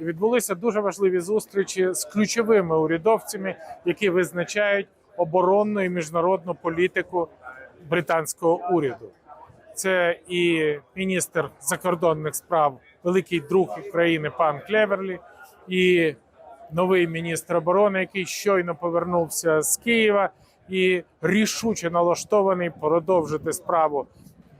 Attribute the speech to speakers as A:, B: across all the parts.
A: І відбулися дуже важливі зустрічі з ключовими урядовцями, які визначають оборонну і міжнародну політику британського уряду. Це і міністр закордонних справ, великий друг України пан Клеверлі, і новий міністр оборони, який щойно повернувся з Києва і рішуче налаштований продовжити справу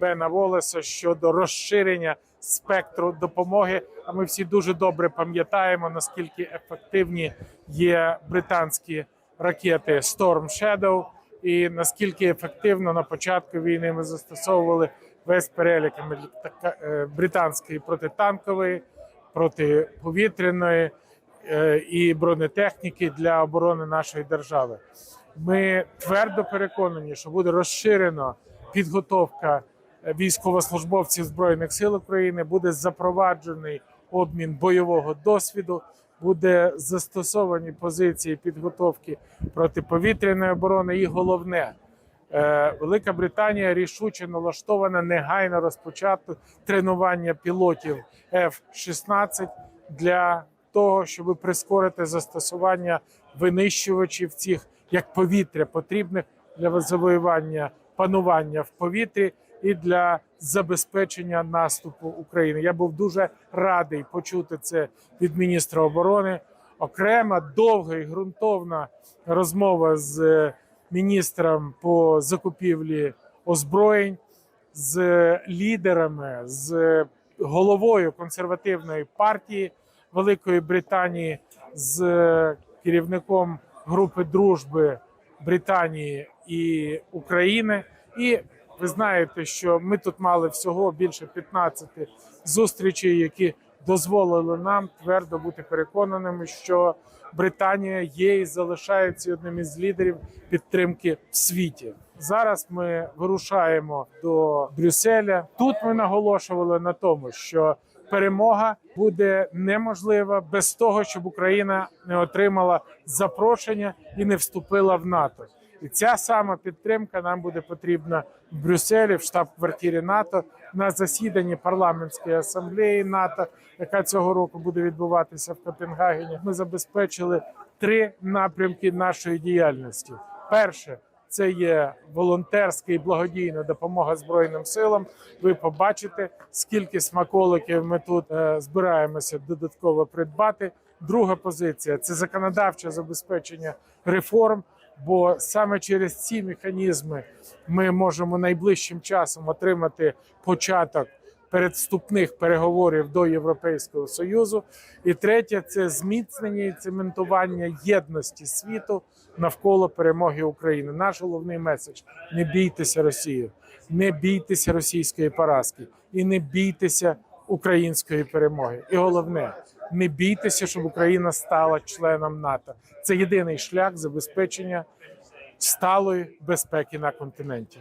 A: Бена Волеса щодо розширення спектру допомоги. А ми всі дуже добре пам'ятаємо наскільки ефективні є британські ракети Storm Shadow, і наскільки ефективно на початку війни ми застосовували весь перелік е, британської протитанкової, протиповітряної е, і бронетехніки для оборони нашої держави. Ми твердо переконані, що буде розширено підготовка військовослужбовців збройних сил України, буде запроваджений обмін бойового досвіду, буде застосовані позиції підготовки протиповітряної оборони. І головне, е, Велика Британія рішуче налаштована негайно розпочати тренування пілотів F-16 для того, щоб прискорити застосування винищувачів цих як повітря потрібних для завоювання панування в повітрі і для забезпечення наступу України. Я був дуже радий почути це від міністра оборони. Окрема довга і ґрунтовна розмова з е, міністром по закупівлі озброєнь, з лідерами, з головою консервативної партії Великої Британії, з керівником групи дружби Британії і України. І ви знаєте, що ми тут мали всього більше 15 зустрічей, які дозволили нам твердо бути переконаними, що Британія є і залишається одним із лідерів підтримки в світі. Зараз ми вирушаємо до Брюсселя. Тут ми наголошували на тому, що перемога буде неможлива без того, щоб Україна не отримала запрошення і не вступила в НАТО. І ця сама підтримка нам буде потрібна в Брюсселі, в штаб-квартирі НАТО, на засіданні парламентської асамблеї НАТО, яка цього року буде відбуватися в Копенгагені. Ми забезпечили три напрямки нашої діяльності. Перше це є волонтерська і благодійна допомога Збройним силам. Ви побачите, скільки смаколиків ми тут е, збираємося додатково придбати. Друга позиція це законодавче забезпечення реформ. Бо саме через ці механізми ми можемо найближчим часом отримати початок передступних переговорів до Європейського союзу. І третє це зміцнення і цементування єдності світу навколо перемоги України. Наш головний меседж: не бійтеся Росії, не бійтеся російської поразки і не бійтеся української перемоги. І головне, не бійтеся, щоб Україна стала членом НАТО. Це єдиний шлях забезпечення сталої безпеки на континенті.